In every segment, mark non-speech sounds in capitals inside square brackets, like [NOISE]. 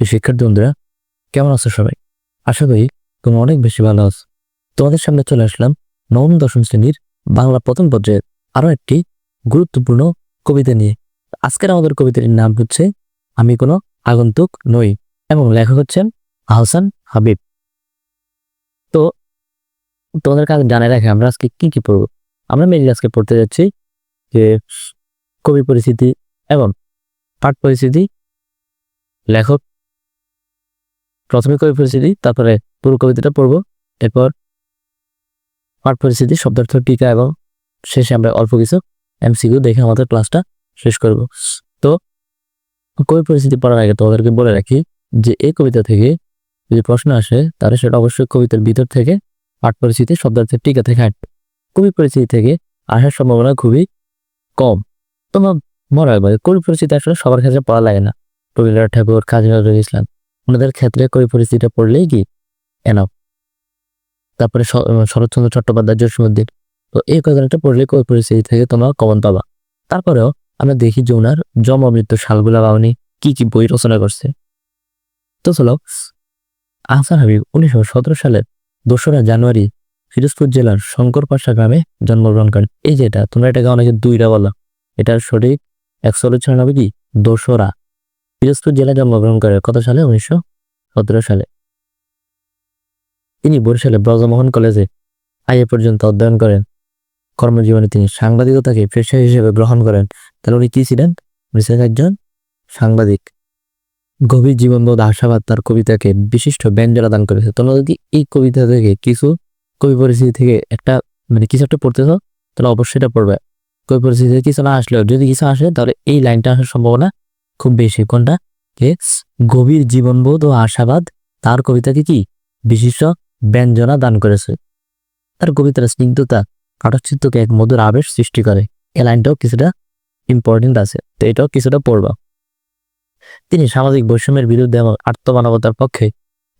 শিক্ষার্থী বন্ধুরা কেমন আছো সবাই? আশা করি তুমি অনেক বেশি ভালো আছো। তোমাদের সামনে চলে আসলাম নবম, দশম শ্রেণির বাংলা প্রথম পর্যায়ের আরও একটি গুরুত্বপূর্ণ কবিতা নিয়ে। আজকের আমাদের কবিতার নাম হচ্ছে, আমি কোনো আগন্তুক নই এবং লেখক হচ্ছেন আহসান হাবিব। তো, তোমাদের কাছে জানাই রাখে, আমরা আজকে কি কি পড়ব? আমরা মেনলি আজকে পড়তে যাচ্ছি যে কবি পরিস্থিতি এবং পাঠ পরিস্থিতি লেখক প্রথমে কবি পরিস্থিতি তারপরে পুরো কবিতাটা পড়ব। এরপর পাঠ পরিস্থিতি শব্দার্থ, টিকা এবং শেষে আমরা অল্প কিছু এমসিকিউ দেখে আমাদের ক্লাসটা শেষ করব। তো কবি পরিস্থিতি পড়ার আগে তোমাদেরকে বলে রাখি যে, এই কবিতা থেকে যদি প্রশ্ন আসে, তাহলে সেটা অবশ্যই কবিতার ভিতর থেকে পাঠ পরিস্থিতি শব্দার্থের টিকা থেকে আসবে কবি পরিস্থিতি থেকে আসার সম্ভাবনা খুবই কম। তোমার মনে হয় কবি পরিস্থিতি আসলে সবার ক্ষেত্রে পড়া লাগে না। রবীন্দ্রনাথ ঠাকুর, কাজী নজরুল ইসলাম ওনাদের ক্ষেত্রে কবি পরিস্থিতিটা পড়লেই কি এনাফ তারপরে শরৎচন্দ্র চট্টোপাধ্যায়, জসীমউদ্দিন। তো এই কয়েকটা পড়লে কবি পরিস্থিতি থেকে তোমরা কমন পাবা। তারপরেও আমরা দেখি যে ওনার জন্ম মৃত্যু সালগুলা বা উনি কি কি বই রচনা করছে। তো চলো, আহসান হাবিব উনিশশো সতেরো সালের দোসরা জানুয়ারি ফিরোজপুর জেলার শঙ্করপাশা গ্রামে জন্মগ্রহণ করেন। এই যেটা তোমরা এটাকে অনেকে দুইটা বলো। এটার সঠিক একশো ছয়ানব্বই কি? দোসরা। পিরোজপুর জেলায় জন্মগ্রহণ করে কত সালে? উনিশশো সতেরো সালে। তিনি বরিশালে ব্রজমোহন কলেজে আইএ পর্যন্ত অধ্যয়ন করেন। কর্মজীবনে তিনি সাংবাদিকতাকে পেশা হিসেবে গ্রহণ করেন। তাহলে উনি কি ছিলেন? উনি ছিলেন একজন সাংবাদিক। গভীর জীবনবোধ, আশাবাদ, তার কবিতাকে বিশিষ্ট ব্যঞ্জনা দান করেছে। তোমরা যদি এই কবিতা থেকে কিছু কবি পরিস্থিতি থেকে একটা মানে কিছু একটা পড়তেছ, তাহলে অবশ্যই এটা পড়বে। কবি পরিস্থিতি থেকে কিছু না আসলেও যদি কিছু আসে, তাহলে এই লাইনটা আসার সম্ভাবনা খুব বেশি। কোনটা? গভীর জীবনবোধ ও আশাবাদ। তার কবিতাকে কি? বিশিষ্ট ব্যঞ্জনা দান করেছে। তার কবিতার স্নিগ্ধতা কাটচিত্রকে এক মধুর আবেশ সৃষ্টি করে। এই লাইনটাও কিছুটা ইম্পর্টেন্ট আছে, তো এটাও কিছুটা পড়বা। তিনি সামাজিক বৈষম্যের বিরুদ্ধে এবং আত্মমানবতার পক্ষে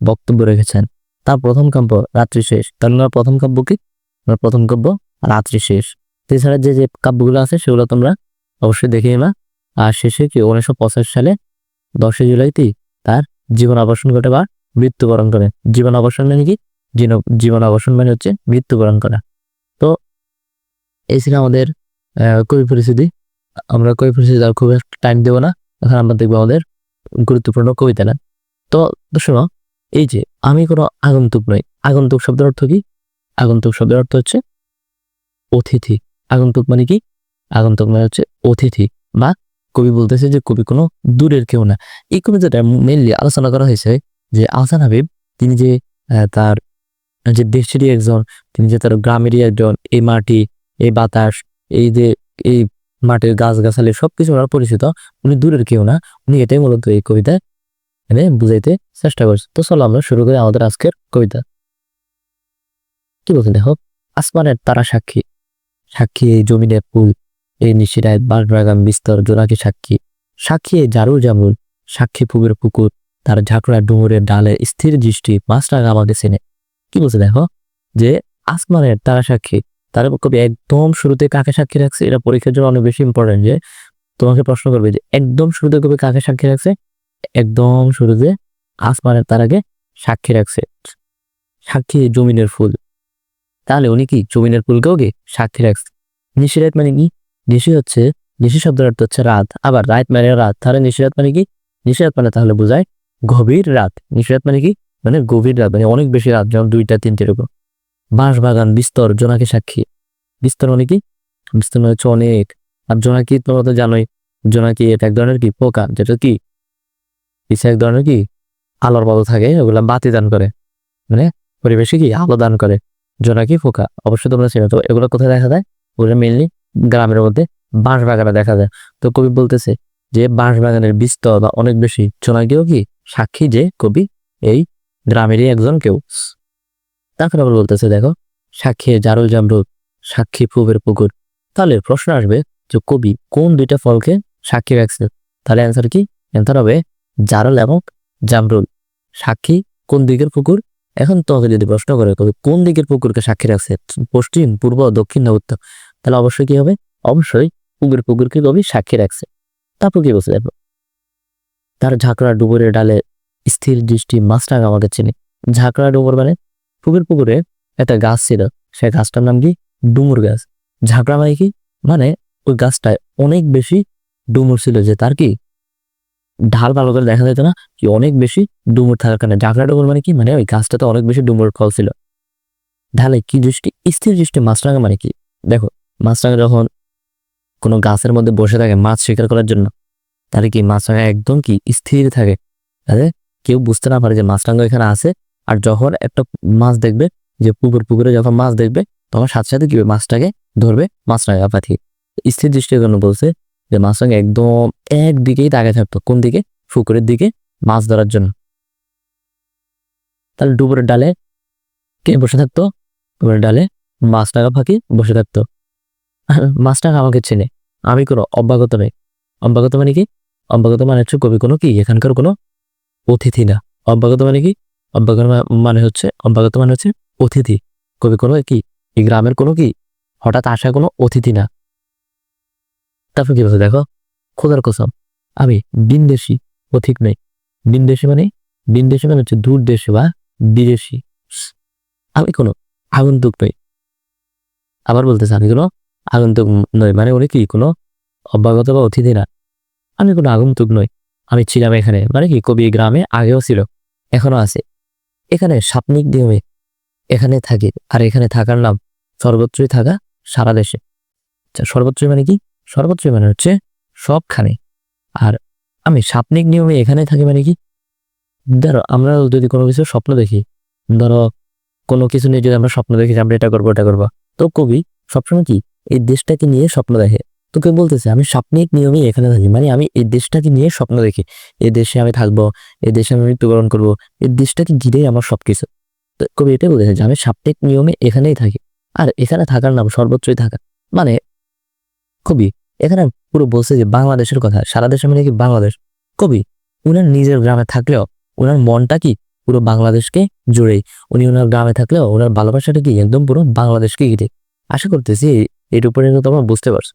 বক্তব্য রেখেছেন। তার প্রথম কাব্য রাত্রি শেষ। তার ওনার প্রথম কাব্য কি? প্রথম কাব্য রাত্রি শেষ। এছাড়া যে যে কাব্যগুলো আছে, সেগুলো তোমরা অবশ্যই দেখে নেবা। আর শেষে কি উনিশশো পঁচাশি সালে দশই জুলাইতেই তার জীবন অবসান ঘটে বা মৃত্যুবরণ করে। জীবন অবসান মানে কি? জীবন- অবসান মানে হচ্ছে মৃত্যুবরণ করা। তো এই ছিল আমাদের কবি পরিস্থিতি। আমরা কবি পরিস্থিতি আর খুব টাইম দেবো না। এখন আমরা দেখব আমাদের গুরুত্বপূর্ণ কবিতা না। তো শোনো এই যে আমি কোনো আগন্তুক নই। আগন্তুক শব্দের অর্থ কি? আগন্তুক শব্দের অর্থ হচ্ছে অতিথি। আগন্তুক মানে কি? আগন্তুক মানে হচ্ছে অতিথি বা কবি বলতেছে যে কবি কোনো দূরের কেউ না। এই কবিতাটা মেনলি আলোচনা করা হয়েছে যে আহসান হাবিব, তিনি যে তার যে দেশেরই একজন, তিনি যে তার গ্রামেরই একজন, এই মাটি, এই বাতাস, এই যে, এই মাটির গাছগাছালি সবকিছু ওনার পরিচিত, উনি দূরের কেউ না, উনি এটাই মূলত এই কবিতা মানে বুঝাইতে চেষ্টা করছে। তো চলো আমরা শুরু করি আমাদের আজকের কবিতা। কি বলছে দেখো? আসমানের তারা সাক্ষী সাক্ষী এই জমিনের ফুল এই নিশিরায় বাঁশবাগান বিস্তর জোনাকি সাক্ষী। সাক্ষী এই জারুল জামুল সাক্ষী পুকুর পুকুর, তার ঝাঁকড়া ডুমুরের ডালে স্থির দৃষ্টি মাছটা আমাকে চেনে। কি বলছে দেখো? যে আসমানের তারা সাক্ষী, তার কবি একদম শুরুতে কাকে সাক্ষী রাখছে? এটা পরীক্ষার জন্য অনেক বেশি ইম্পর্টেন্ট যে তোমাকে প্রশ্ন করবে যে একদম শুরুতে কবি কাকে সাক্ষী রাখছে? একদম শুরুতে আসমানের তারাকে সাক্ষী রাখছে। সাক্ষী জমিনের ফুল। তাহলে উনি কি জমিনের ফুলকেও কি সাক্ষী রাখছে? নিশিরাত মানে কি? নিশি হচ্ছে, নিশি শব্দের অর্থ হচ্ছে রাত। আবার রাত মানে রাত। তাহলে নিশিরাত মানে কি? নিশিরাত মানে তাহলে বোঝায় গভীর রাত। নিশিরাত মানে কি? মানে গভীর রাত মানে অনেক বেশি রাত, যেমন দুইটা, তিনটে এরকম। বাঁশ বাগান বিস্তর, জোনাকি সাক্ষী। বিস্তর মানে কি? বিস্তর মানে হচ্ছে অনেক। আর জোনাকি তোমরা তো জানোই, জোনাকি এটা এক ধরনের কি? পোকা, যেটা কি? পিছে এক ধরনের কি? আলোর মতো থাকে, ওগুলা বাতি দান করে। মানে পরিবেশে কি? আলো দান করে। জোনাকি পোকা অবশ্যই তোমরা চেনো। তো এগুলো কোথায় দেখা যায়? ওগুলো মেনলি গ্রামের মধ্যে বাঁশ বাগানে দেখা যায়। তো কবি বলতেছে যে বাঁশ বাগানের বিস্তর বা অনেক বেশি জোনাকিও কি সাক্ষী যে কবি এই গ্রামেরই একজন কেউ? তারপরে আবার বলতেছে, দেখো, সাক্ষী জারুল জামরুদ সাক্ষী পুবের পুকুর। তাহলে প্রশ্ন আসবে যে, কবি কোন দুইটা ফলকে সাক্ষী রাখছে? তাহলে অ্যান্সার কি? অ্যান্সার হবে জারুল এবং জামরুল। সাক্ষী কোন দিকের পুকুর? এখন তোমাকে যদি প্রশ্ন করে, কবি কোন দিকের পুকুরকে সাক্ষী রাখছে? পশ্চিম, পূর্ব, দক্ষিণ না উত্তর? তাহলে অবশ্যই কি হবে? অবশ্যই পুকুর পুকুরকে কবি সাক্ষী রাখছে। তারপর কি বলছে দেখো? তার ঝাঁকড়া ডুবুরের ডালে স্থির দৃষ্টি মাছরাঙা আমাকে চিনি। ঝাঁকড়া ডুমুর মানে পুকুর পুকুরে একটা গাছ ছিল, সে গাছটার নাম কি? ডুমুর গাছ। ঝাঁকড়া মানে কি? মানে ওই গাছটায় অনেক বেশি ডুমুর ছিল যে তার কি? ঢাল ভালো করে দেখা যেত না কি অনেক বেশি ডুমুর থাকার কারণে। ঝাঁকড়া ডুমুর মানে কি? মানে ওই গাছটাতে অনেক বেশি ডুমুর ফল ছিল। ঢালে কি দৃষ্টি? স্থির দৃষ্টি মাছরাঙা মানে কি? দেখো মাছরাঙা যখন কোনো গাছের মধ্যে বসে থাকে, মাছ শিকার করার জন্য, তাহলে কি মাছরাঙা একদম কি স্থির থাকে? তাহলে কেউ বুঝতে না পারে যে মাছরাঙা এখানে আছে, আর যখন একটা মাছ দেখবে, যে পুকুর, পুকুরে যখন মাছ দেখবে, তখন সাথে সাথে কি মাছটাকে ধরবে মাছরাঙা পাখি স্থির দৃষ্টির জন্য বলছে যে মাছরাঙা একদম একদিকেই তাকে থাকতো, কোন দিকে? পুকুরের দিকে মাছ ধরার জন্য। তাহলে ডুবুরের ডালে কে বসে থাকতো? ডুবুরের ডালে মাছরাঙা পাখি বসে থাকতো। [LAUGHS] মাছরাঙা আমাকে চেনে। আমি কোনো অব্যাগত নেই। অব্যাগত মানে কি? অব্যাগত মানে হচ্ছে কবি কোনো কি? এখানকার কোনো অতিথি না। অব্যাগত মানে কি? অব্যাগত মানে হচ্ছে অব্যাগত মানে হচ্ছে অতিথি। কবি কোনো কি? এই গ্রামের কোনো কি? হঠাৎ আসা কোনো অতিথি না। তারপর কি বলছে? দেখো, খোদার কসম, আমি বিনদেশি পথিক নই। বিনদেশি মানে? বিনদেশি মানে হচ্ছে দূর দেশে বা বিদেশি। আমি কোনো আগন্তুক নই। আবার বলতেছে, আমি কোনো আগন্তুক নই। মানে উনি কি, কোনো অব্যাগত বা অতিথি না? আমি কোনো আগন্তুক নই। আমি ছিলাম এখানে মানে কি, কবি গ্রামে আগেও ছিল, এখনও আছে। এখানে সাপনিক নিয়মে এখানে থাকি, আর এখানে থাকার নাম সর্বত্রই থাকা সারা দেশে। আচ্ছা সর্বত্রই মানে কি? সর্বত্রই মানে হচ্ছে সবখানে। আর আমি সাপনিক নিয়মে এখানে থাকি মানে কি? ধরো, আমরা যদি কোনো কিছু স্বপ্ন দেখি, ধরো কোনো কিছু নিয়ে যদি আমরা স্বপ্ন দেখি যে আমরা এটা করব এটা করব, তো কবি সবসময় কি এই দেশটাকে নিয়ে স্বপ্ন দেখে। তোকে বলতেছে, আমি সাপনিক নিয়মে এখানে থাকি। মানে আমি এই দেশটাকে নিয়ে স্বপ্ন দেখি। এই দেশে আমি থাকব এই দেশে আমি মৃত্যুবরণ করব এই দেশটাকে ঘিরেই আমার সবকিছু। তো কবি এটাই বলেছে যে, আমি সাপ্তাহিক নিয়মে এখানেই থাকি। আর এখানে থাকার নাম সর্বত্রই থাকা। মানে কবি, এখানে পুরো বলছে যে, বাংলাদেশের কথা। সারা দেশে মানে কি বাংলাদেশ? কবি, উনার নিজের গ্রামে থাকলেও উনার মনটা কি পুরো বাংলাদেশকে জুড়েই? উনি ওনার গ্রামে থাকলেও ওনার ভালোবাসাটা কি একদম পুরো বাংলাদেশকে ঘিরে? আশা করতেছি এর উপরে কিন্তু তোমরা বুঝতে পারছ।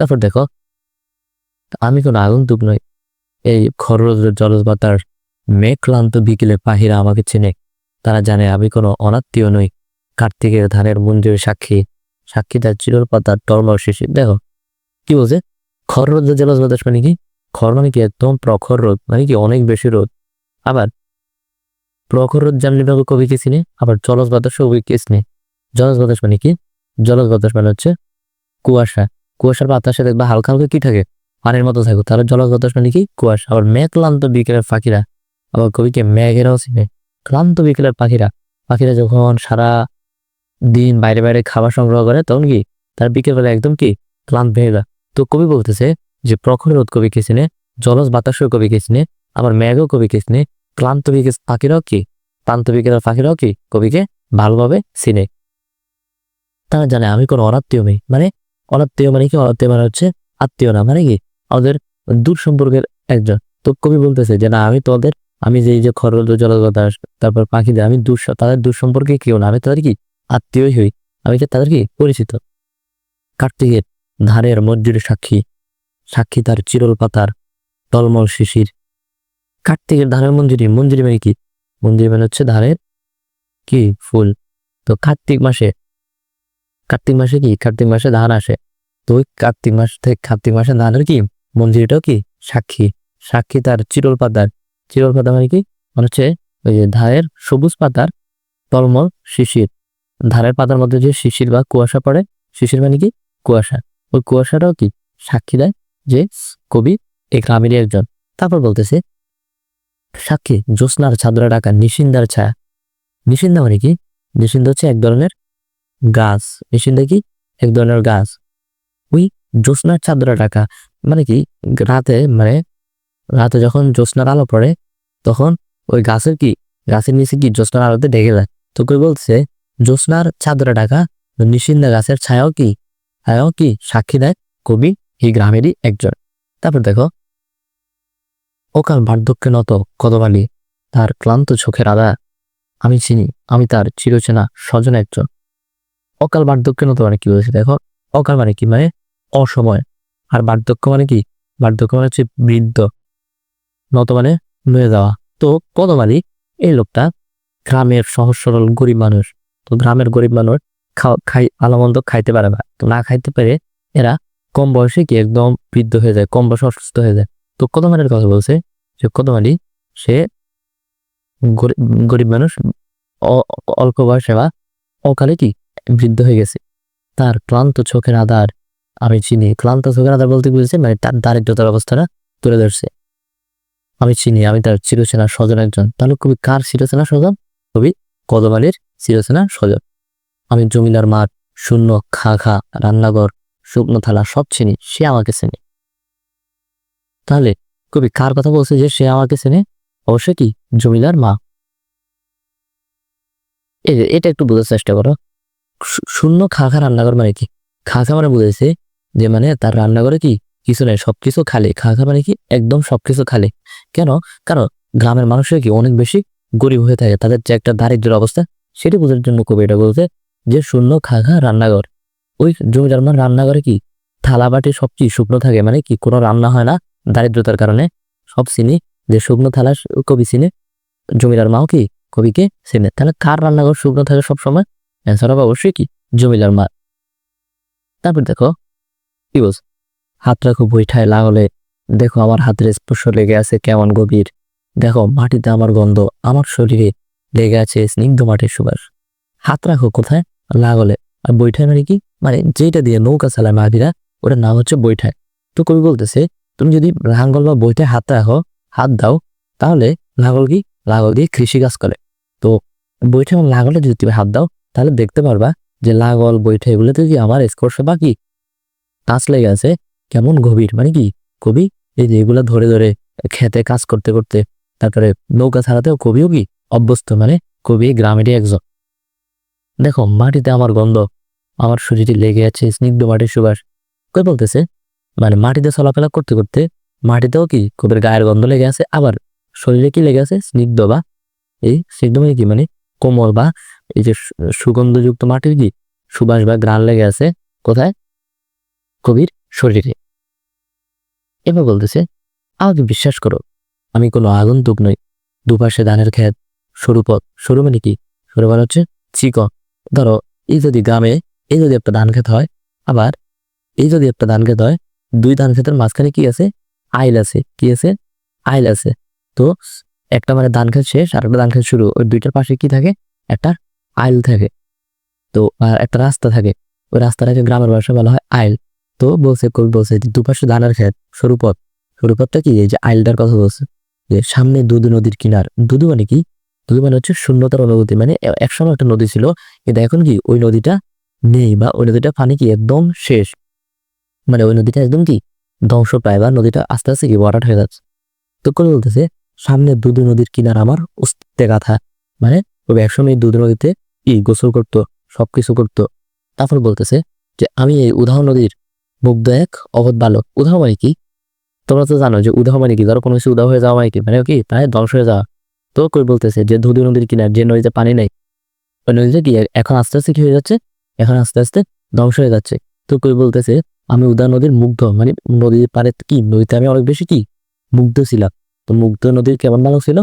তারপর দেখো, আমি কোনো আগন্তুক নই। এই খররোদ্র জলপাতার মেঘ ক্লান্ত বিকেলে পাহিরা আমাকে চেনে। তারা জানে আমি কোনো অনাত্মীয় নই। কার্তিকের ধানের মঞ্জুর সাক্ষী সাক্ষী তার চিরল পাতার টর্মল শিশির দেখো, কি বলছে? খররোদ্র জলজ বাতাস মানে কি খর মানে কি? একদম প্রখর রোদ মানে কি অনেক বেশি রোদ। আবার প্রখর রোদ জানলে কবি কে চিনে? আবার জলজ বাতাসও কবি কে জলজ বাতাস মানে কি জলজ বাতাস মানে হচ্ছে কুয়াশা। কুয়াশার বাতাসে দেখবা হালকা হালকা কি থাকে? পানির মতো থাকো। তাহলে জলজ বাতাস মানে কি? কুয়াশা। আবার মেঘ ক্লান্ত বিকেলের পাখিরা। আবার কবিকে মেঘেরাও চিনে। ক্লান্ত বিকেলের পাখিরা। পাখিরা যখন সারা দিন বাইরে বাইরে খাবার সংগ্রহ করে, তখন কি? তার বিকেলবেলা একদম কি? ক্লান্ত ভেঙে যায়। তো কবি বলতেছে যে, প্রখর রোদ কবি কে চিনে? জলজ বাতাসও কবি কে চিনে? আবার মেঘও কবি কে চিনে? ক্লান্ত বিকেল পাখিরাও কি? ক্লান্ত বিকেলের পাখিরাও কি? কবিকে ভালোভাবে চিনে। তারা জানে আমি কোনো অনাত্মীয় নেই। মানে অনাত্মীয় মানে কি? অনাত্মীয় মানে হচ্ছে আত্মীয় না। মানে কি? আমাদের দূর সম্পর্কের একজন। তো কবি বলতেছে যে, না, আমি তোদের আমি যে, এই যে খরল জলবাতাস তারপর পাখিদের আমি দূর তাদের দূর সম্পর্কে কেউ না। আমি তাদের কি? আত্মীয়ই হই। আমি তাদের কি? পরিচিত। কার্তিকের ধারের মঞ্জুরি সাক্ষী। সাক্ষী তার চিরল পাতার টলমল শিশির। কার্তিকের ধারের মঞ্জুরি মঞ্জুরি মানে কি? মঞ্জুরি মানে হচ্ছে ধারের কি? ফুল। তো কার্তিক মাসে কার্তিক মাসে কি? কার্তিক মাসে ধান আসে। তো ওই কার্তিক মাস থেকে কার্তিক মাসে ধানের কি? মঞ্জুরিটাও কি? সাক্ষী। সাক্ষী তার চিরল পাতার। চিরল পাতা মানে কি? মানে হচ্ছে ওই যে ধারের সবুজ পাতার তলমল শিশির। ধারের পাতার মধ্যে যে শিশির বা কুয়াশা পড়ে, শিশির মানে কি? কুয়াশা। ওই কুয়াশাটাও কি? সাক্ষী দেয় যে কবি এই গ্রামেরই একজন। তারপর বলতেছে, সাক্ষী, জ্যোৎস্নার ছাদরা ডাকা নিশিন্দার ছায়া। নিশিন্দা মানে কি? নিশিন্দা হচ্ছে এক ধরনের গাছ নিশিন্দা কি এক ধরনের গাছ। ওই জ্যোৎস্নার চাদরা ডাকা মানে কি? রাতে মানে রাতে যখন জ্যোৎস্নার আলো পড়ে, তখন ওই গাছের কি? গাছের নিচে কি জ্যোৎস্নার আলোতে ঢেকে যায়? তো কই বলছে, জ্যোৎস্নার চাদরা ডাকা নিশিন্দা গাছের ছায়াও কি? ছায়াও কি? সাক্ষী দেয় কবি এই গ্রামেরই একজন। তারপর দেখো, অকাল বার্ধক্যে নত কদবালি, তার ক্লান্ত চোখের আদা। আমি চিনি, আমি তার চিরচেনা স্বজন একজন। অকাল বার্ধক্যে নত মানে কি বলছে? দেখো, অকাল মানে কি? মানে অসময়। আর বার্ধক্য মানে কি? বার্ধক্য মানে হচ্ছে বৃদ্ধ। নত মানে নুয়ে যাওয়া। তো কদম আলী এই লোকটা গ্রামের সহজ সরল গরিব মানুষ। তো গ্রামের গরিব মানুষ খাই আলামন্দ খাইতে পারে না। তো না খাইতে পেরে এরা কম বয়সে কি একদম বৃদ্ধ হয়ে যায়, কম বয়সে অসুস্থ হয়ে যায়। তো কদম আলীর কথা বলছে? যে কদম আলী সে গরিব মানুষ অল্প বয়সে বা অকালে কি বৃদ্ধ হয়ে গেছে। তার ক্লান্ত চোখের আধার, আমি চিনি, ক্লান্ত চোখের আধার বলতে বুঝেছে? মানে তার দারিদ্রতার অবস্থাটা তুলে ধরছে। আমি চিনি, আমি তার চিরচেনা স্বজন একজন। তাহলে কবি কার চিরচেনা স্বজন? কবি কদম আলীর চিরচেনা স্বজন। আমি জমিদার মাঠ, শূন্য, খা খা, রান্নাঘর, শুকনো থালা, সব চিনি, সে আমাকে চেনে। তাহলে কবি কার কথা বলছে যে সে আমাকে চেনে? অবশ্যই কি? জমিদার মা। এটা একটু বোঝার চেষ্টা করো। শূন্য খা খা রান্নাঘর মানে কি? খা খা মানে বুঝেছে যে মানে তার রান্নাঘরে কি? কিছু নেই, সবকিছু খালি। খা খা মানে কি? একদম সবকিছু খালি। কেন? কারণ গ্রামের মানুষের কি অনেক বেশি গরিব হয়ে থাকে। তাদের যে একটা দারিদ্রের অবস্থা, সেটি বোঝার জন্য কবি এটা বলছে যে শূন্য খা খা রান্নাঘর ওই জমিদার মার রান্নাঘরে কি? থালা বাটি সব কি শুকনো থাকে? মানে কি কোনো রান্না হয় না দারিদ্রতার কারণে? সব চিনি। যে শুকনো থালা, কবি চিনে? জমিদার মাও কি? কবিকে চেনে। তাহলে কার রান্নাঘর শুকনো থাকে সব সময় অ্যান্সার হবে অবশ্যই কি? জমিদার মা তারপর দেখো, কি বলছে? হাত রাখো বৈঠায় লাগলে দেখো আমার হাতের স্পর্শ লেগে আছে কেমন গভীর। দেখো, মাটিতে আমার গন্ধ, আমার শরীরে লেগে আছে স্নিগ্ধ মাটির সুবাস। হাত রাখো কোথায়? লাগলে আর বৈঠায় মানে কি? মানে যেটা দিয়ে নৌকা চালায় মাদিরা ওটার নাম হচ্ছে বৈঠায়। তো কবি বলতেছে, তুমি যদি লাঙ্গল বা বৈঠায় হাত রাখো, হাত দাও, তাহলে লাঙ্গল কি? লাঙ্গল দিয়ে কৃষি কাজ করে। তো বৈঠা এবং লাঙ্গলে যদি তুমি হাত দাও তাহলে দেখতে পারবা যে লাঙ্গল বৈঠা, এগুলোতে কি আমার স্পর্শ বা কি টাচ লেগে আছে, কেমন গভীর? মানে কি? কবি? এই যে এগুলা ধরে ধরে খেতে, কাজ করতে করতে, তারপরে নৌকা ছাড়াতেও কবিও কি? অভ্যস্ত মানে কবি গ্রামেরই একজন। দেখো, মাটিতে আমার গন্ধ, আমার শরীরে লেগে আছে স্নিগ্ধ মাটির সুবাস। কই বলতেছে মানে মাটিতে চলাফেরা করতে করতে মাটিতেও কি কবির গায়ের গন্ধ লেগে আছে, আবার শরীরে কি লেগে আছে? স্নিগ্ধ বা, এই স্নিগ্ধ মানে কি? মানে কোমল বা এই যে সুগন্ধযুক্ত মাটির কি? সুবাস বা গ্রান লেগে আছে কোথায়? কবির শরীরে। এবার বলতেছে, আমাকে বিশ্বাস করো, আমি কোনো আগন্তুক নই। দুপাশে ধানের ক্ষেত, সরু পথ। সরু মানে কি? সরু মানে হচ্ছে চিকন। ধরো, এই যদি গ্রামে, এই যদি একটা ধান ক্ষেত হয়, আবার এই যদি একটা ধান ক্ষেত হয়, দুই ধান ক্ষেতের মাঝখানে কি আছে? আইল আছে। কি আছে? আইল আছে। তো একটা মানে ধান ক্ষেত শেষ আর একটা ধান ক্ষেত শুরু। ওই দুইটার পাশে কি থাকে? একটা আইল থাকে। তো আর একটা রাস্তা থাকে। ওই রাস্তাটাকে গ্রামের ভাষায় বলা হয় আইল। তো বলছে, কবি বলছে যে, দুপাশে ধানের ক্ষেত, সরু পথ। কি? এই যে আইলটার কথা বলছে। যে সামনে দুধু নদীর কিনার। দুধু মানে কি? দুধু মানে হচ্ছে শূন্যতার অনুভূতি। মানে একসময় একটা নদী ছিল। কিন্তু এখন কি? ওই নদীটা নেই বা ওই নদীটা পানি কি? একদম শেষ। মানে ওই নদীটা একদম কি? ধ্বংস পায় বা নদীটা আস্তে আস্তে কি ওয়াটার হয়ে যাচ্ছে। তো করে বলতেছে, সামনে দুধু নদীর কিনার আমার অস্তিত্বে গাথা। মানে ওই একসময় দুধু নদীতে কি গোসল করতো, সবকিছু করতো। তারপর বলতেছে যে, আমি এই উদাহ নদীর মুগ্ধ এক অবধ বালক। উদাহ মানে কি? তোমরা তো জানো যে উদাহ মানে কি? ধরো কোনো কিছু উদাহ হয়ে যাওয়া মানে কি? মানে কি? প্রায় ধ্বংস হয়ে যাওয়া। তো কই বলতেছে যে, ধুধু নদীর কিনার যে নদীতে পানি নেই, ওই নদীতে কি এখন আস্তে আস্তে কি হয়ে যাচ্ছে? এখন আস্তে আস্তে ধ্বংস হয়ে যাচ্ছে। তো কই বলতেছে, আমি উদা নদীর মুগ্ধ। মানে নদীর পারে কি? নদীতে আমি অনেক বেশি কি? মুগ্ধ ছিলাম। তো মুগ্ধ নদীর কেমন বালক ছিল?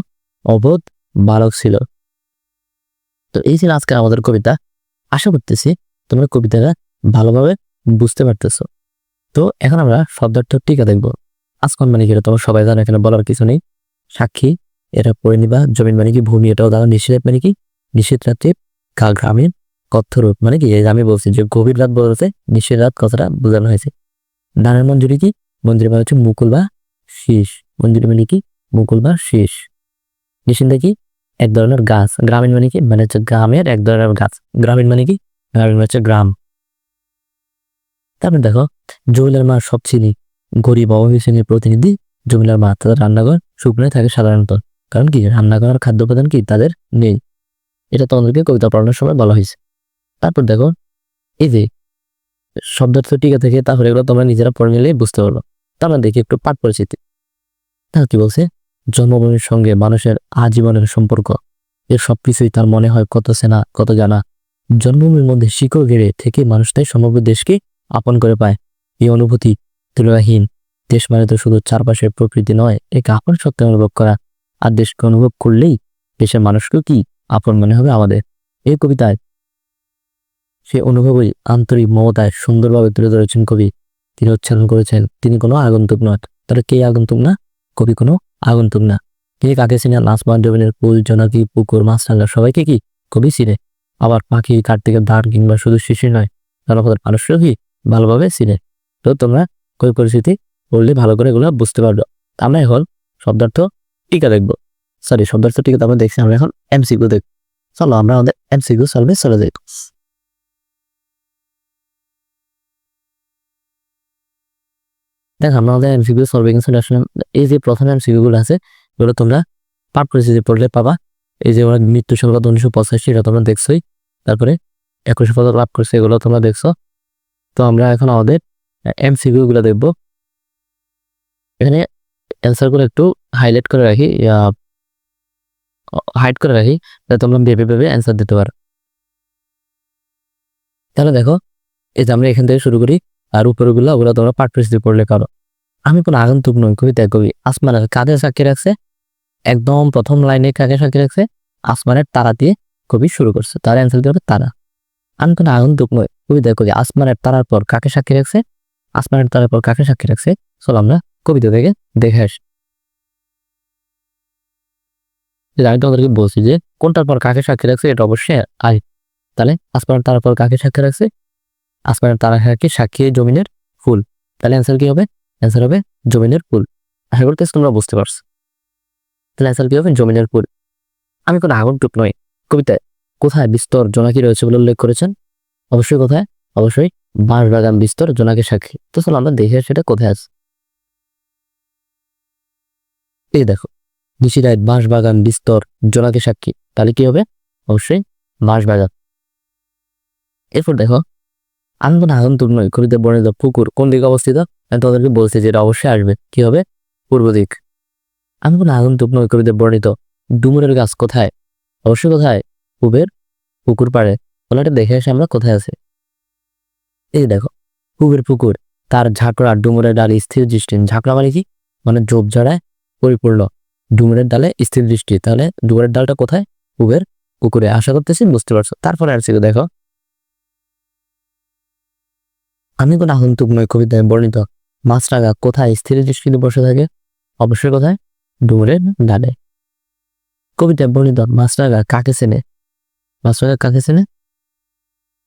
অবোধ বালক ছিল। তো এই ছিল আজকে আমাদের কবিতা। আশা করতেছি তোমরা কবিতাটা ভালোভাবে বুঝতে পারতেছো। তো এখন আমরা শব্দার্থ টিকা দেখব। আজকন মানে কি তোমার সবাই জানো, এখানে বলার কিছু নেই। সাক্ষী, এটা পড়ে নিবা। জমিন মানে কি? ভূমি, এটাও জানো। নিষেধ মানে কি? নিষেধ রাত্রে গা গ্রামীণ কথ্যরূপ মানে কি? আমি বলছি যে গভীর রাত বলতে নিশ্চিত রাত কথাটা বোঝানো হয়েছে। ডানের মঞ্জুরি কি? মঞ্জুরি মানে হচ্ছে মুকুল বা শীষ। মঞ্জুরি মানে কি? মুকুল বা শীষ। নিষিদ্ধা কি? এক ধরনের গাছ। গ্রামীণ মানে কি? মানে হচ্ছে গ্রামের এক ধরনের গাছ। গ্রামীণ মানে কি? গ্রামীণ মানে হচ্ছে গ্রাম। তারপর দেখো জমিলার মা সব চিনি গরিব অভাবী শ্রেণির প্রতিনিধি জমিলার মা। তাদের রান্নাঘর শুকনোই থাকে সাধারণত। কারণ কি? রান্নাঘর আর খাদ্য উপাদান কি? তাদের নেই। এটা তোমাদেরকে কবিতা পড়ানোর সময় বলা হয়েছে। তারপর দেখো, এই যে শব্দার্থ টিকা থেকে তারপরে এগুলো তোমরা নিজেরা পড়ে নিলেই বুঝতে পারল তারপর দেখি একটু পাঠ পরিচিতি। তার কি বলছে? জন্মভূমির সঙ্গে মানুষের আজীবনের সম্পর্ক। এর সবকিছুই তার মনে হয় কত সেনা, কত জানা। জন্মভূমির মধ্যে শিকড় গেড়ে থেকে মানুষ তাই সমগ্র দেশকে আপন করে পায়। এই অনুভূতি তুলনাহীন দেশ মানে তো শুধু চারপাশের প্রকৃতি নয়, একে আপন সত্য অনুভব করা। আর দেশকে অনুভব করলেই দেশের মানুষকেও কি আপন মনে হবে আমাদের? এই কবিতায় সে অনুভবই আন্তরিক মমতায় সুন্দরভাবে তুলে ধরেছেন কবি। তিনি উচ্চারণ করেছেন, তিনি কোনো আগন্তুক নয়। তাহলে কে আগন্তুক না? কবি কোনো আগন্তুক না। তিনি কাকে চিনে আসমান জমিনের ফুল জনাকি, পুকুর মাছরাঙ্গা সবাইকে কি কবি চিনে? আবার পাখি, কার্তিকের ধান কিংবা শুধু শিশু নয় তারা আমাদের মানুষরাও কি ভালোভাবে চিনে? তো তোমরা কবি পরিস্থিতি পড়লে ভালো করে এগুলো বুঝতে পারবে। আমরা এখন শব্দার্থ টিকা দেখব। সরি শব্দার্থ টিকা তো আমরা দেখছি, আমরা এখন এমসিকিউ দেখব। চলো, আমরা আমাদের এমসিকিউ সলভে চলে যাই। দেখ আমাদের এমসিকিউ সলভিং সলিউশন এই যে প্রথম এমসিকিউ গুলো আছে, এগুলো তোমরা পাঠ পরিস্থিতি পড়লে পাবা। এই যে ওরা মৃত্যু সংবাদ উনিশশো পঁচাশি, এটা তোমরা দেখছোই। তারপরে একুশে পদক লাভ করছে, এগুলো তোমরা দেখছ। তো আমরা এখন আমাদের এমসিকিউ গুলো দেখব। এখানে অ্যান্সারগুলো একটু হাইলাইট করে রাখি হাইড করে রাখি, যাতে তোমরা ভেবে ভেবে অ্যান্সার দিতে পারো। তাহলে দেখো, এই যে আমরা এখান থেকে শুরু করি, আর উপরগুলো ওগুলো তোমরা পাঠ পরিস্থিতি পড়লে করো আমি কোনো আগন্তুক নই, কবিতা কবি। আসমানের কাদের সাক্ষী রাখছে, একদম প্রথম লাইনে কাকে সাক্ষী রাখছে, আসমানের তারা দিয়ে কবি শুরু করছে। তার অ্যান্সার দিয়ে হবে তারা। আমি কোনো আগন্তুক নই, কবিতা কবি। আসমানের তারার পর কাকে সাক্ষী রাখছে? আসমানের তারার পর কাকে সাক্ষী রাখছে? চলো আমরা কবিতা থেকে দেখে আসি। আমি তোমাদেরকে বলছি যে, কোনটার পর কাকে সাক্ষী রাখছে, এটা অবশ্যই আই তাহলে আসমানের তারার পর কাকে সাক্ষী রাখছে? আসমানের তারা সাক্ষী জমিনের ফুল। তাহলে অ্যান্সার কি হবে? অ্যান্সার হবে জমিনের ফুল আশা করতেছি তোমরা বুঝতে পারছ। তাহলে অ্যান্সার কি হবে? জমিনের ফুল আমি কোনো আগন্তুক নই। কবিতায় কোথায় বিস্তর জোনাকি রয়েছে বলে উল্লেখ করেছেন? অবশ্যই কোথায়? অবশ্যই বাঁশ বাগান বিস্তর জোনাকি সাক্ষী। তো চলো আমরা দেখে সেটা কোথায় আছে। এই দেখো নিশি রায় বাঁশ বাগান বিস্তর জোনাকি সাক্ষী। তাহলে কি হবে? অবশ্যই বাঁশ বাগান এরপর দেখো কোনো আগন্তুক নই। কবিতা বর্ণিত পুকুর কোন দিকে অবস্থিত? আমি তোমাদেরকে বলছি যে এটা অবশ্যই আসবে। কি হবে? পূর্ব দিক। আমি কোনো আগন্তুক নই কবিতা বর্ণিত ডুমুরের গাছ কোথায়? অবশ্যই কোথায়? পূবের পুকুর পাড়ে। ওনাটা দেখে আসে আমরা কোথায় আছে? এই দেখো পূবের পুকুর। তার ঝাঁকড়া ডুমুরের ডাল স্থির দৃষ্টি। ঝাঁকড়া মানে কি? মানে ঝোপঝাড়ায় পরিপূর্ণ। ডুমুরের ডালে স্থির দৃষ্টি। তাহলে ডুমুরের ডালটা কোথায়? পুবের পুকুরে। আশা করতেছি বুঝতে পারছ। তারপরে আর দেখো। আমি কোন আগন্তুক নয় কবিতায় বর্ণিত মাছরাগা কোথায়? স্থির দৃষ্টিতে বসে থাকে। অবশ্যই কোথায়? ডুমুরের ডালে। কবিতায় বর্ণিত মাছরাগা কাকে চেনে? মাছরাগা কাকে চেনে?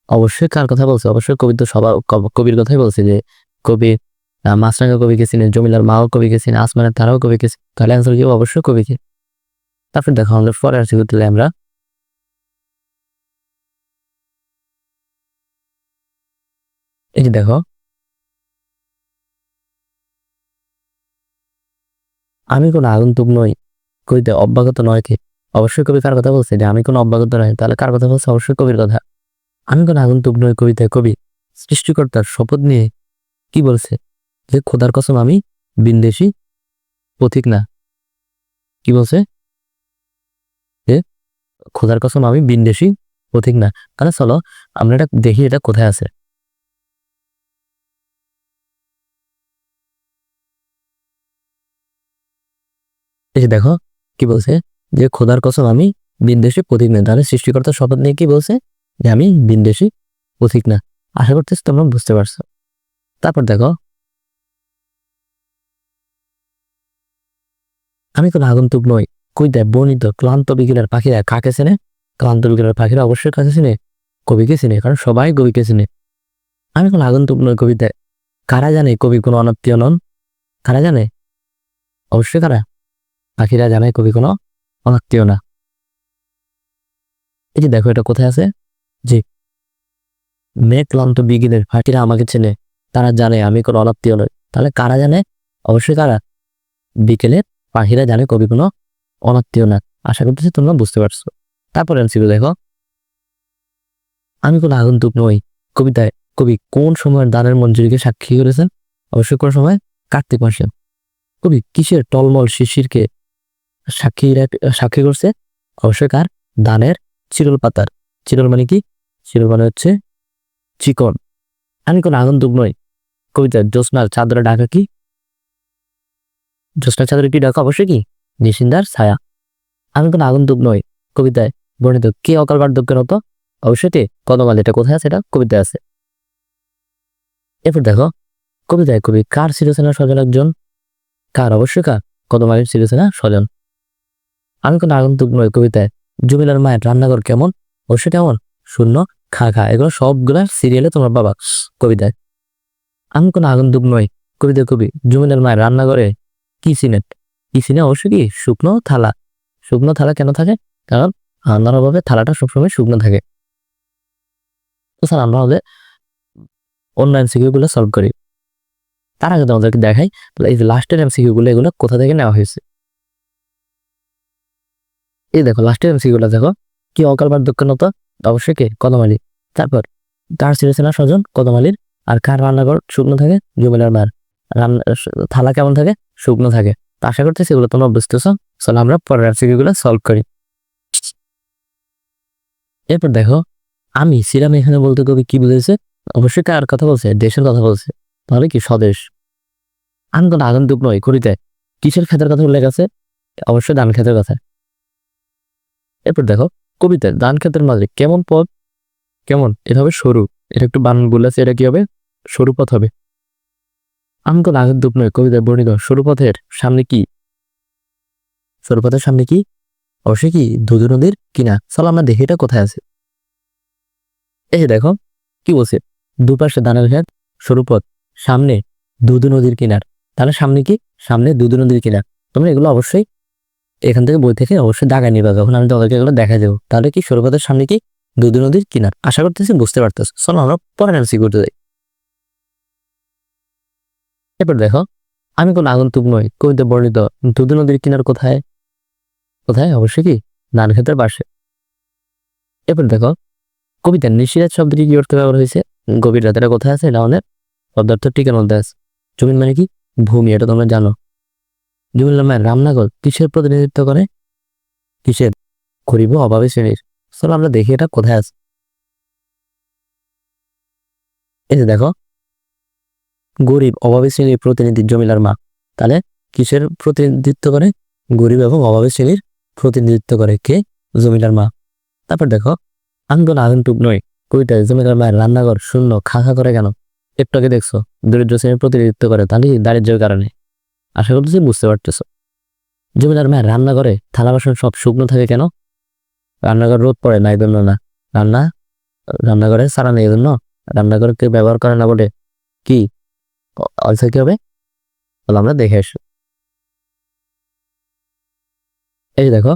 অবশ্যই কার কথা বলছে? অবশ্যই কবি তো সবার কবির কথাই বলছে যে, কবি মাছরাঙ্গা কবিকে চিনে জমিলার মাও কবিকে চিনে, আসমানের তারাও কবিকে চিনে। তাহলে অ্যান্সার কি? অবশ্যই কবিকে। তারপর দেখো আমাদের পরে আসছি তাহলে আমরা এই যে দেখো আমি কোনো আগন্তুক নই। কবিতে অব্যাগত নয় কে? অবশ্যই কবি কার কথা বলছে? যে আমি কোনো অব্যাগত নয় তাহলে কার কথা বলছে? অবশ্যই কবির কথা। আমি কোনো আগন্তুক নই কবিতায় কবি। সৃষ্টিকর্তার শপথ নিয়ে কি বলছে? যে খোদার কসম আমি বিন্দেশি পথিক না। কি বলছে? যে খোদার কসম আমি বিন্দেশি পথিক না। তাহলে চলো, আমরা এটা দেখি এটা কোথায় আছে। এই যে দেখো, কি বলছে? যে খোদার কসম আমি বিন্দেশি পথিক না তাহলে সৃষ্টিকর্তার শপথ নিয়ে কি বলছে? যে আমি বিন্দেশি পথিক না। আশা করতেছি তোমরা বুঝতে পারছ। তারপর দেখো, আমি কোনো আগন্তুক নই। কইতে বর্ণিত ক্লান্ত বিকেলের পাখিরা কাকে চেনে? ক্লান্ত বিকেলের পাখিরা অবশ্যই কাকে চেনে? কবিকে চেনে, কারণ সবাই কবিকে চেনে। আমি কোনো আগন্তুক নই কবিতায় কারা জানে কবি কোনো অনাত্মীয় নন? কারা জানে? অবশ্যই কারা? পাখিরা জানে কবি কোনো অনাত্মীয় না। এই যে দেখো এটা কোথায় আছে? যে মেঘ ক্লান্ত বিকেলের পাখিরা আমাকে চেনে, তারা জানে আমি কোনো অনাত্মীয় নই। তাহলে কারা জানে? অবশ্যই কারা? বিকেলের পাখিরা জানে কবি কোনো অনাত্মীয় না। আশা করতেছি তোমরা বুঝতে পারছ। তারপরে এমসিকিউ দেখো। আমি কোনো আগন্তুক নই। কবিতায় কবি কোন সময়ের দানের মঞ্জুরিকে সাক্ষী করেছেন? অবশ্যই কোন সময় কার্তিক মাসে। কবি কিসের টলমল শিশিরকে সাক্ষী সাক্ষী করছে অবশ্যই কার? দানের চিরল পাতার। চিরল মানে কি? চিরল মানে হচ্ছে চিকন। আমি কোনো আগন্তুক নই। কবিতার জ্যোৎস্নার চাদরে ঢাকা কি? জ্যোৎস্না চাদরে কি ডাকা অবশ্যই কি। নিশিন্দার ছায়া। আমি কোনো আগন্তুক নই। কবিতায় বর্ণিত কে অকাল বার্ধক্যের মতো? অবশ্যই তে কদমাল এটা কোথায় আছে? এটা কবিতায় আছে। এরপর দেখো, কবিতায় কবি কার চিরচেনা স্বজন একজন? কার? অবশ্যই কার। কদমালের চিরচেনা স্বজন। আমি কোনো আগন্তুক নয় কবিতায়। জমিলার মায়ের রান্নাঘর কেমন? অবশ্যই কেমন? শূন্য, খা খা। এগুলো সবগুলা সিরিয়ালে তোমার বাবা কবিতায়। আমি কোনো আগন্তুক নই কবিতা কবি। জমিলার মায়ের রান্নাঘরে কি সিনেট কি সিনে? অবশ্যই কি শুকনো থালা। শুকনো থালা কেন থাকে? কারণ রান্নার অভাবে থালাটা সবসময় শুকনো থাকে। তো স্যার, আমরা আমাদের অনলাইন সিকিউগুলো সলভ করি। তার আগে তোমাদেরকে দেখাই এই যে লাস্টের এমসিকিউগুলো, এগুলো কোথা থেকে নেওয়া হয়েছে? এই দেখো লাস্টের এমসিকিউগুলো দেখো। কি অকাল বার্ধক্যনত অবশ্যই কে? কদমালি। তারপর কার সিরেছেনা স্বজন, কদমালির। আর কার রান্নাঘর শুকনো থাকে? জমিলার মার। রান্না থালা কেমন থাকে? শুকনো থাকে। তো আশা করতেছি এগুলো তোমরা বুঝতেছো। চলো আমরা পরের এমসিকিউগুলো সলভ করি। এরপর দেখো, আমি সিরাম এখানে বলতে কবি কি বুঝেছে? অবশ্যই কার কথা বলছে? দেশের কথা বলছে। তাহলে কি স্বদেশ? আমি কোনো আগন্তুক নয়, করিতে। কিসের ক্ষেতের কথা উল্লেখ আছে? অবশ্যই ধান ক্ষেতের কথা। এরপর দেখো, কবিতার ধান ক্ষেতের মাঝে কেমন পথ? কেমন? এটা হবে সরু। এটা একটু বানান বলেছে এটা কি হবে? সরু পথ হবে। আমি কোনো দুপ নয়, কবিতায় বর্ণিত সরু পথের সামনে কি? সরু পথের সামনে কি? অবশ্যই কি দুধু নদীর কিনা? চলো আমরা দেখি এটা কোথায় আছে। এই দেখো, কি বলছে? দুপাশে দানের ঘাট, সরু পথ, সামনে দুধু নদীর কিনার। তাহলে সামনে কি? সামনে দুধু নদীর কিনার। তোমরা এগুলো অবশ্যই এখান থেকে বই থেকে অবশ্যই দাগায় নিবা। যখন আমি তোমাদেরকে এগুলো দেখা দেবো, তাহলে কি সরু পথের সামনে কি দুধু নদীর কিনার? আশা করতেছি বুঝতে পারতেছ। চলো আমরা পরের অ্যান্সি করতে যাই। এরপর দেখো, আমি কোন আগন্তুক নই। কবিতা বর্ণিত, দুধু নদীর কিনার কোথায়? কোথায়? অবশ্যই কি? ধান ক্ষেতের পাশে। এরপর দেখো, কবিতার নিশিরাত শব্দটি কি অর্থ ব্যবহার হয়েছে? গভীর রাতের কোথায় আছে? এটা আমাদের পদার্থ টিকার মধ্যে আছে। জমিন মানে কি? ভূমি, এটা তোমরা জানো। জমিন মানে রামনগর কিসের প্রতিনিধিত্ব করে? কিসের? গরিব ও অভাবী শ্রেণির। চলো আমরা দেখি এটা কোথায় আছে। এই যে দেখো। গরিব, অভাবী শ্রেণির প্রতিনিধি জমিলার মা। তাহলে কিসের প্রতিনিধিত্ব করে? গরিব এবং অভাবী শ্রেণির প্রতিনিধিত্ব করে কে? জমিলার মা। তারপর দেখো আন্দোলন আগন্তুক নয়। কবিতায় জমিদার মায়ের রান্নাঘর শূন্য, খা খা করে কেন? একটু আগে দেখছ, দরিদ্র শ্রেণির প্রতিনিধিত্ব করে, তাহলে দারিদ্র্যের কারণে? আশা করতেছি বুঝতে পারতেছো। জমিদার মায়ের রান্নাঘরে থালা বাসন সব শুকনো থাকে কেন? রান্নাঘর রোদ পড়ে না এই জন্য না? রান্না? রান্নাঘরে সারা নেই রান্নাঘরে কেউ ব্যবহার করে না বলে কি? অলসা কি হবে? তাহলে আমরা দেখে আসি। এই দেখো,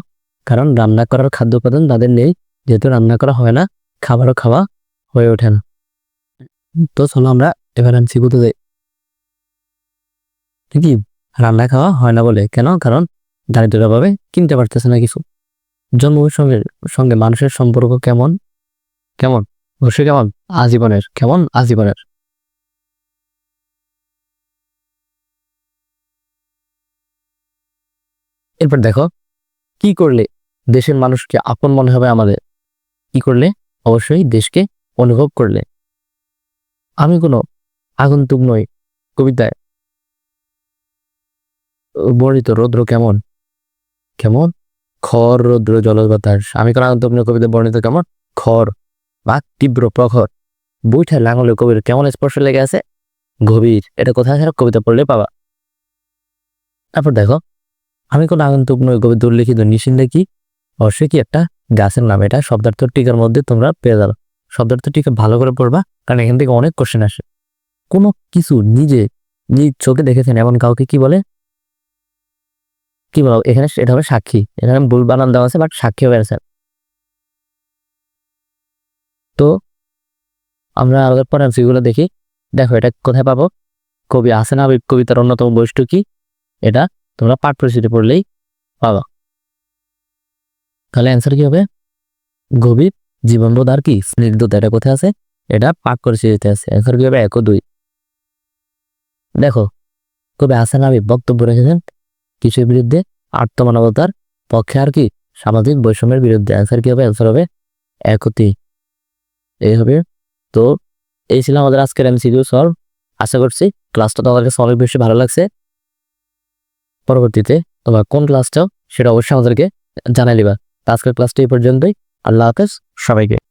কারণ রান্না করার খাদ্য উপাদান তাদের নেই, যেহেতু রান্না করা হয় না, খাবারও খাওয়া হয়ে ওঠে না। তো চলো আমরা এবার আনছি কোথায় যাই কি রান্না খাওয়া হয় না বলে। কেন? কারণ দারিদ্রের অভাবে কিনতে পারতেছে না কিছু। জন্মভূমির সঙ্গে সঙ্গে মানুষের সম্পর্ক কেমন? কেমন? অবশ্যই কেমন? আজীবনের। কেমন? আজীবনের। এরপর দেখো, কি করলে দেশের মানুষকে আপন মনে হবে আমাদের? কি করলে? অবশ্যই দেশকে অনুভব করলে। আমি কোনো আগন্তুক নই কবিতায়। বর্ণিত রৌদ্র কেমন? কেমন? খর, রৌদ্র জল বাতাস। আমি নই কবিতায় বর্ণিত কেমন? খর, বা তীব্র প্রখর। বইটায় লাঙলে কবির কেমন স্পর্শ লেগে আছে? গভীর। এটা কোথায় আছে? কবিতা পড়লে পাবা। তারপর দেখো, আমি কোনো আগন্তুক নই কবিতা উল্লেখিত নিশিন্দে কি? অবশ্যই কি একটা গাছের নাম। এটা শব্দার্থ টিকার মধ্যে তোমরা পেয়ে যাবে। শব্দার্থ টিকা ভালো করে পড়বা, কারণ এখান থেকে অনেক কোশ্চেন আসে। কোনো কিছু নিজে নিজ চোখে দেখেছেন এমন কাউকে কি বলে? কি বলো এখানে এটা হবে সাক্ষী। এখানে ভুল বানান দেওয়া আছে বাট সাক্ষী হবে আছে তো আমরা আমাদের পরে এগুলো দেখি। দেখো, এটা কোথায় পাবো? কবি আসেন আবেগ কবিতার অন্যতম বৈশিষ্ট্য কি? এটা তোমরা পাঠ পরিচিতি পড়লেই পাবা। তাহলে অ্যান্সার কি হবে? গভীর জীবনবোধ আর কি? স্নিগ্ধতা, এটা কোথায় আছে? এটা পাক করে আছে। অ্যান্সার কি হবে? এক ও দুই। দেখো, কবি হাসান আবিব বক্তব্য রেখেছেন। কিছুর বিরুদ্ধে আত্মমানবতার পক্ষে আর কি? সামাজিক বৈষম্যের বিরুদ্ধে অ্যান্সার কি হবে? অ্যান্সার হবে এক ও এই হবে। তো এই ছিল আমাদের আজকের এমসিকিউ সলভ আশা করছি ক্লাসটা তোমাদেরকে অনেক বেশি ভালো লাগছে। পরবর্তীতে তোমার কোন ক্লাসটাও সেটা অবশ্যই আমাদেরকে জানাই দিবা। আজকের ক্লাসটা এই পর্যন্তই। আল্লাহ হাফেজ। সবাইকে।